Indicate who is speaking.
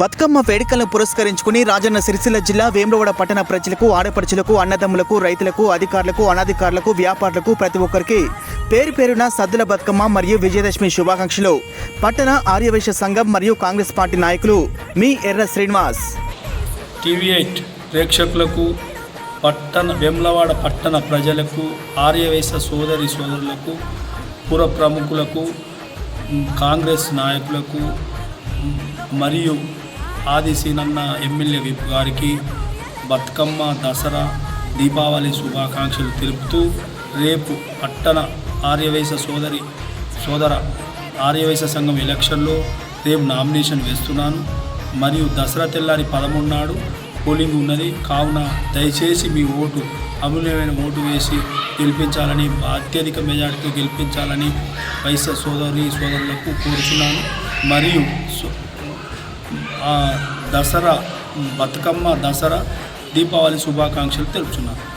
Speaker 1: బతుకమ్మ వేడుకలను పురస్కరించుకుని రాజన్న సిరిసిల్ల జిల్లా వేములవాడ పట్టణ ప్రజలకు ఆడపడుచులకు అన్నదమ్ములకు రైతులకు అధికారులకు అనధికారులకు వ్యాపారులకు ప్రతి ఒక్కరికి పేరు పేరున సద్దుల బతుకమ్మ మరియు విజయదశమి శుభాకాంక్షలు. పట్టణ ఆర్యవైశ్య సంఘం మరియు కాంగ్రెస్ పార్టీ నాయకులు మీ ఎర్ర శ్రీనివాస్.
Speaker 2: టీవీ ఎయిట్ ప్రేక్షకులకు పట్టణ వేములవాడ పట్టణ ప్రజలకు ఆర్యవేశ సోదరి సోదరులకు పుర ప్రముఖులకు కాంగ్రెస్ నాయకులకు మరియు మరియు ఆదిశీనన్న ఎమ్మెల్యే విప్ గారికి బతుకమ్మ దసరా దీపావళి శుభాకాంక్షలు తెలుపుతూ రేపు పట్టణ ఆర్యవేశ సోదరి సోదర ఆర్యవేశ సంఘం ఎలక్షన్లో రేపు నామినేషన్ వేస్తున్నాను. మరియు దసరా తెల్లారి పదమూడు నాడు పోలింగ్ ఉన్నది. కావున దయచేసి మీ ఓటు అమూల్యమైన ఓటు వేసి గెలిపించాలని అత్యధిక మెజార్టీతో గెలిపించాలని వైశ్య సోదరి సోదరులకు కోరుతున్నాను మరియు సో- దసరా బతుకమ్మ దసరా దీపావళి శుభాకాంక్షలు తెలుపుతున్నాను